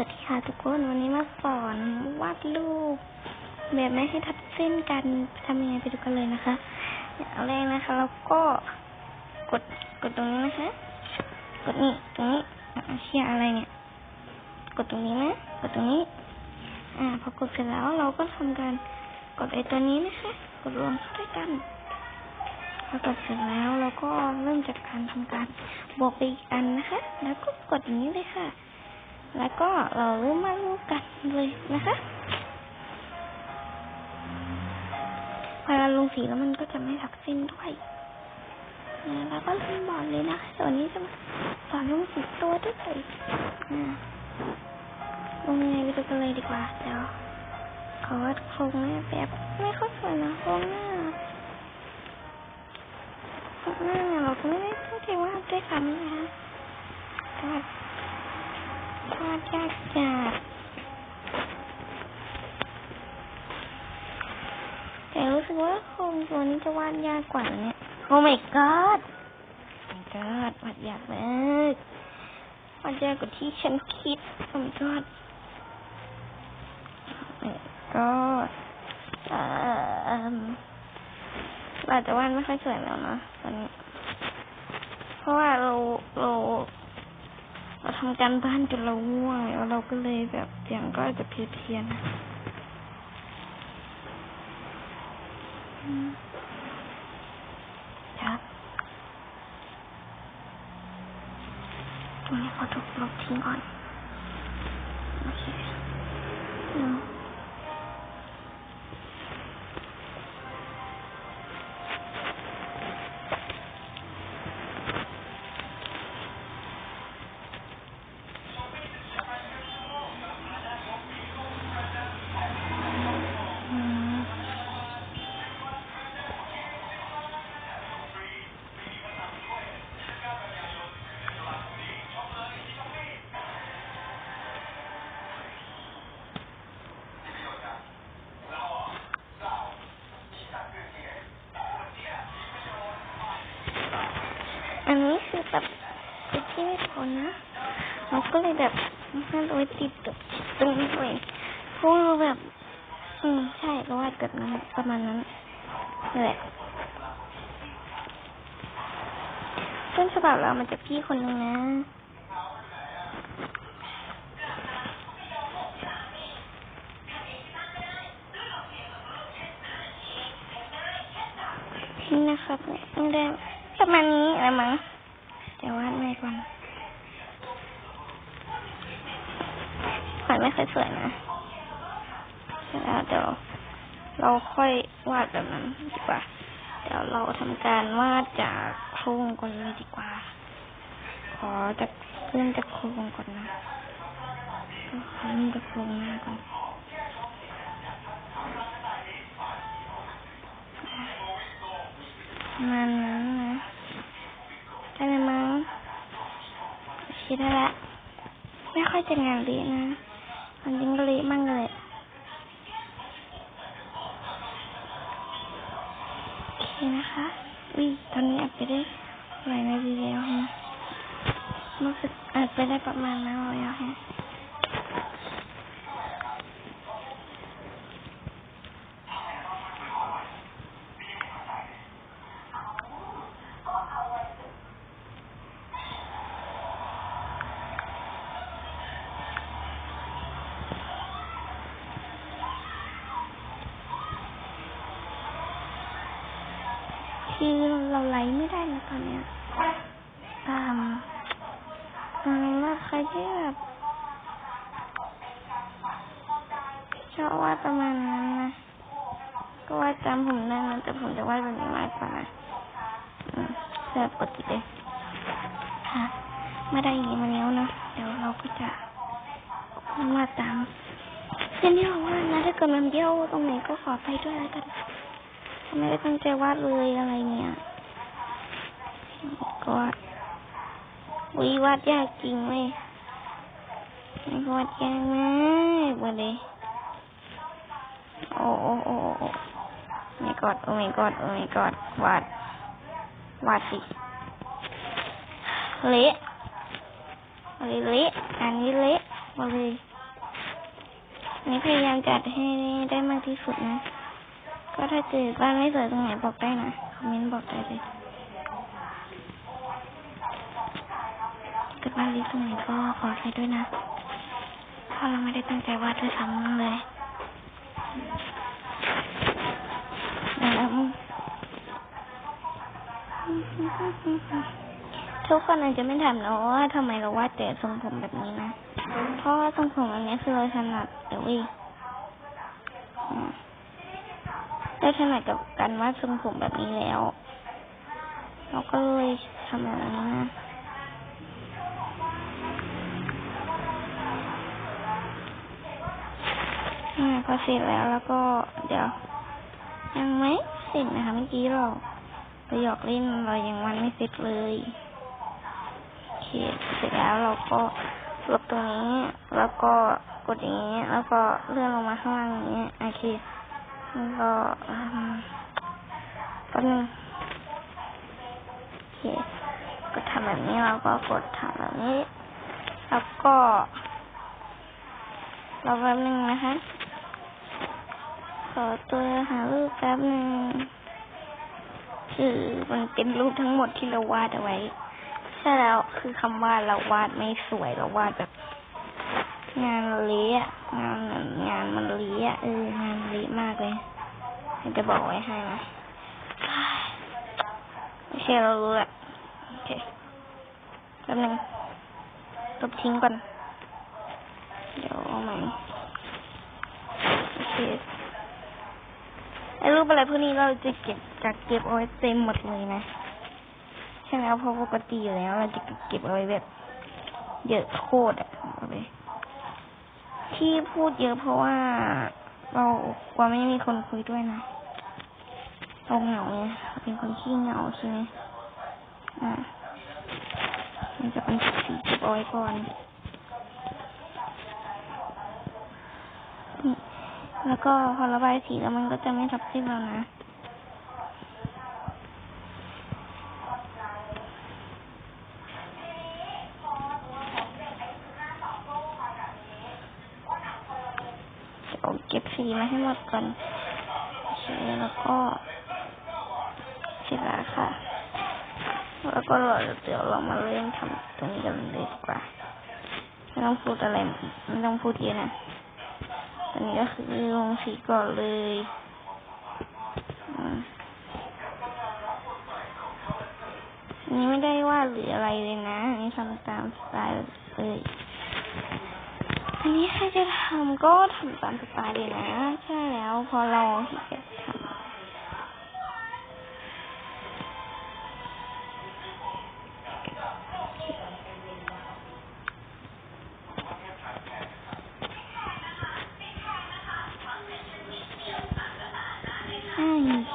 สวัสดีค่ะทุกคนวันนี้มาสอนวาดรูปแบบไม่ให้ทับเส้นกันทำยังไงไปดูกันเลยนะคะอย่างแรกนะคะเราก็กดกดตรงนี้นะคะ กดนี่ตรงนี้อ่เชียอะไรเนี่ย กดตรงนี้นะกดตรงนี้ อ่า พอกดเสร็จแล้วเราก็ทำการกดไอ้ตัวนี้นะคะ กดรวมเข้าด้วยกันพอกดเสร็จแล้วเราก็เริ่มจากการทำการบวกไปอีกอันนะคะ แล้วก็กดอย่างนี้เลยค่ะ แล้วก็เราเริ่มมารูปกันเลยนะคะพอเราลงสีแล้วมันก็จะไม่ทับเส้นด้วยแล้วก็ลืมบอกเลยนะส่วนนี้จะสอนลงสีตัวด้วยลงยังไงไปดูกันเลยดีกว่าเดี๋ยวขอวาดโครงหน้าแบบไม่ค่อยสวยนะโครงหน้าโครงหน้าเราไม่ได้ตั้งใจวาด้วยซ้ำนะคะ วาดยากจัดแต่รู้สึกว่าโครงตัวนี้จะวาดยากกว่าเนี่ยโอ้ my god my god วาดยากมากวาดยากกว่าที่ฉันคิด โอ้ my god oh my god เอ่อเราจะวาดไม่ค่อยสวยแล้วนะตอนนี้ เพราะว่าเราเรา ทำการบ้านจนเราง่วงแล้วเราก็เลยแบบเสียงก็อาจจะเพี้ยนๆนะอืมครับตรงนี้ขอถูกลบทิ้งก่อน ที่ไม่พอนะเราก็เลยแบบให้เราไว้ติดกับตรงนี้เลยเพราะว่าเราแบบ อืมใช่เราวาดแบบนั้นประมาณนั้นนั่แหละต้นฉบับเรามาจากพี่คนหนึ่งนะนี่นะครับเนี่ยต้องได้ประมาณนี้อะไรมั้งเดี๋ยววาดไม่ก่อน ขวัญไม่ค่อยสวยนะแล้วเดี๋ยวเราค่อยวาดแบบนั้นดีกว่า เดี๋ยวเราทำการวาดจากโครงก่อนเลยดีกว่า ขอจากเริ่มจากโครงก่อนนะขอเริ่มจากโครงหน้าก่อนประมันนั้นนะได้ไหมมั้งคิดได้ละไม่ค่อยจะงานเละนะ มั่งเลยโอเคนะคะวิตอนนี้อัดไปได้หลายนาทีแล้วฮะรู้สึกอัดไปได้ประมาณนั้นแล้วฮะ คือเราไลฟ์ไม่ได้นะตอนเนี้ยอาอ่าว่าใครที่แบบชอบวาดประมาณนั้นนะก็วาดตามผมได้นะแต่ผมจะวาดแบบนี้มากกว่านะอืมแบบปกติเลยค่ะไม่ได้อย่างนี้มาแล้วนะเดี๋ยวเราก็จะวาดตามเช่นที่เราวาดนะถ้าเกิดมันเบี้ยวตรงไหนก็ขอไปด้วยแล้วกัน ไม่ได้ตั้งใจวาดเลยอะไรเนี่ยก็วาดอุ้ยวาดยากจริงเว้ยมันวาดยากมากมาเลยโอ้โอ้โอ้โอ้ไม่กอดโอ้ไม่กอดโอ้ไม่กอดวาดวาดสิเละเละเละอันนี้เละมาเลยนนี้พยายามจัดให้ได้มากที่สุดนะ ก็ถ้าเจอบ้านไม่สวยตรงไหนบอกได้นะคอมเมนต์บอกได้เลยเกิดบ้านเลิตรงไหนก็ขออภัยด้วยนะเพราะเราไม่ได้ตั้งใจวาดด้วยซ้ำเลยแล้วทุกคนอาจจะไม่ถามนะว่าทำไมเราวาดแต่ทรงผมแบบนี้นะ เพราะว่าทรงผมอันนี้คือเราถนัดแต่วิ ได้ถนัดกับการวาดทรงผมแบบนี้แล้ว เราก็เลยทำแบบนี้นะพอเสร็จแล้วแล้วก็เดี๋ยว ยังไม่เสร็จนะคะเมื่อกี้เราไปหยอกเล่นเรายังวันไม่เสร็จเลยโอเคเสร็จแล้วเราก็ลบตรงนี้ แล้วก็กดอย่างนี้ แล้วก็เลื่อนลงมาข้างล่างอย่างนี้โอเค แล้วก็อืมก็นึงโอเคกดทำแบบนี้เราก็กดทำแบบนี้ แล้วก็รอแป๊บนึงนะคะขอตัวหารูปแป๊บนึงคือมันเป็นรูปทั้งหมดที่เราวาดเอาไว้ใช่แล้วคือคำว่าเราวาดไม่สวยเราวาดแบบ งานเละงาน อะเอองานเละมากเลยจะบอกไว้ให้นะโอเคเรารู้ละโอเคแป๊บหนึงลบทิ้งก่อน เดี๋ยวเอาใหม่โอเคไอ้รูปอะไรพวกนี้เราจะเก็บจะเก็บเอาไว้เต็มหมดเลยนะใช่แล้วเพราะปกติอยู่แล้ว เราจะเก็บเอาไว้แบบเยอะโคตรอะที่พูดเยอะเพราะว่า เรากลัวไม่มีคนคุยด้วยนะเราเหงาไงเราเป็นคนที่เหงาใช่ไหมอ่ามันจะเป็นสีเก็บเอาไว้ก่อนแล้วก็พอระบายสีแล้วมันก็จะไม่ทับเส้นเรานะ เดี๋ยวเก็บสีมาให้หมด ก่อนโอเคแล้วก็เสร็จแล้วค่ะ แล้วก็เดี๋ยวเรามาเริ่มทำตัวนี้กันเลยดีกว่าไม่ต้องพูดอะไรไม่ต้องพูดเยอะนะตอนนี้ก็คือลงสีก่อนเลยอันนี้ไม่ได้ว่าหรืออะไรเลยนะอันนี้ทำตามสไตล์เลย อันนี้ใครจะทำก็ทำตามสไตล์เลยนะ ใช่แล้วพอเราขี้เกียจทำ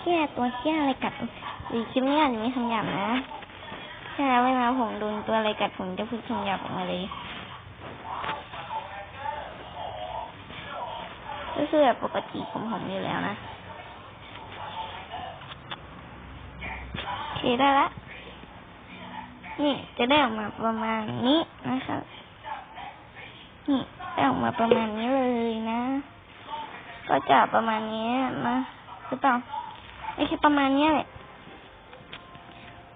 แค่ตัวเชี่อะไรกัดหรือคลิปนี้อาจจะไม่คำหยาบนะ ใช่แล้วเวลาผมโดนตัวอะไรกัดผมจะพูดคำหยาบออกมาเลย ก็คือแบบปกติของผมอยู่แล้วนะโอเคได้ละนี่จะได้ออกมาประมาณนี้นะคะนี่ได้ออกมาประมาณนี้เลยนะ ก็จะประมาณนี้นะหรือเปล่าไม่ใช่ประมาณนี้แหละ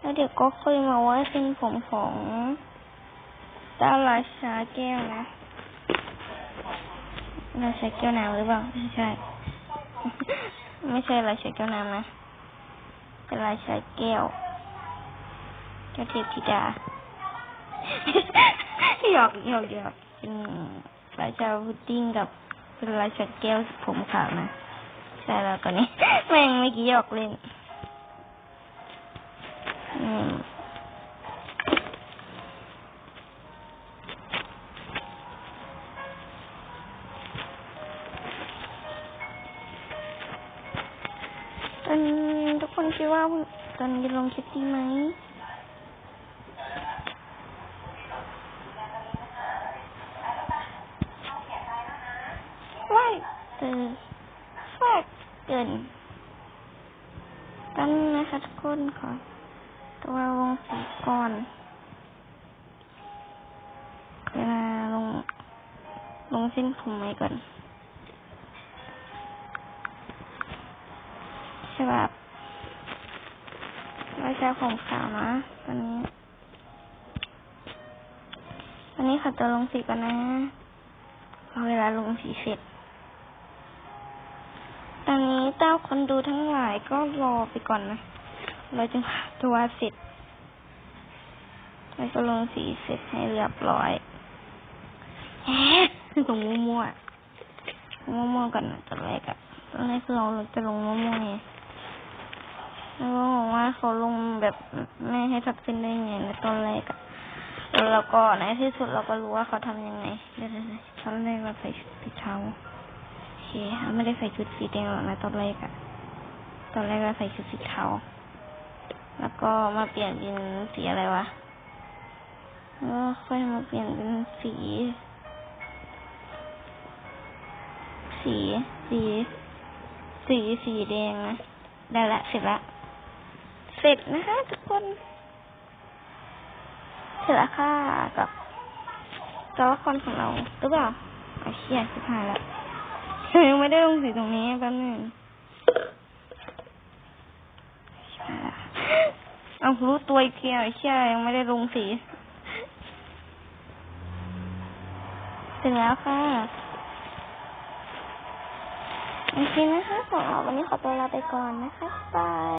แล้วเดี๋ยวก็ค่อยมาว่าเส้นผมของดาราชาแก้วนะ เราใช้แก้วน้ำหรือเปล่าไม่ใช่ ไม่ใช่เราใช้แก้วน้ำนะเป็นลายใช้แก้วเจ้าเทพธิดาหยอกหยอกหยอกเป็นราชาพุดดิ้งกับเป็นราชาแก้วผมขาวนะใช่แล้วตอนนี้แม่งเมื่อกี้หยอกเล่น อืม ว่าตอนจะลงคิดดีไหมว่าเจอฟาดเกินตั้งนะคะทุกคนขอตัววงสีก่อนเวลาลง ลงเส้นผมไว้ก่อนใช่ไหม ไม่ผมขาวนะตอนนี้ ตอนนี้ขอตัวลงสีก่อนนะรอเวลาลงสีเสร็จ ตอนนี้เต้าคนดูทั้งหลายก็รอไปก่อนนะเราจึงตัวเสร็จแล้วก็ลงสีเสร็จให้เรียบร้อยแอะลงมั่วๆมั่วๆก่อนนะตอนแรกอะตอนแรกคือเราจะลงมั่วๆไง แล้วบอกว่าเขาลงแบบไม่ให้ทับเส้นได้ไงในตอนแรกอะแล้วก็ในที่สุดเราก็รู้ว่าเขาทำยังไงเดี๋ยวตอนแรกเราใส่ชุดสีเทาโอเคเราไม่ได้ใส่ชุดสีแดงหรอกนะตอนแรกอะตอนแรกเราใส่ชุดสีเทาแล้วก็มาเปลี่ยนเป็นสีอะไรวะแล้วก็ค่อยมาเปลี่ยนเป็นสี สี สี สี สีแดงนะ ได้ละเสร็จละ เสร็จนะคะทุกคนเสร็จแล้วค่ะกับตัวละครของเราหรือเปล่าเอาเชี่ยสุดท้ายแล้วยังไม่ได้ลงสีตรงนี้แป๊บนึงเอารู้ตัวอีกทีไอ้เชี่ยยังไม่ได้ลงสีเสร็จแล้วค่ะโอเคนะคะสำหรับวันนี้ขอตัวลาไปก่อนนะคะบาย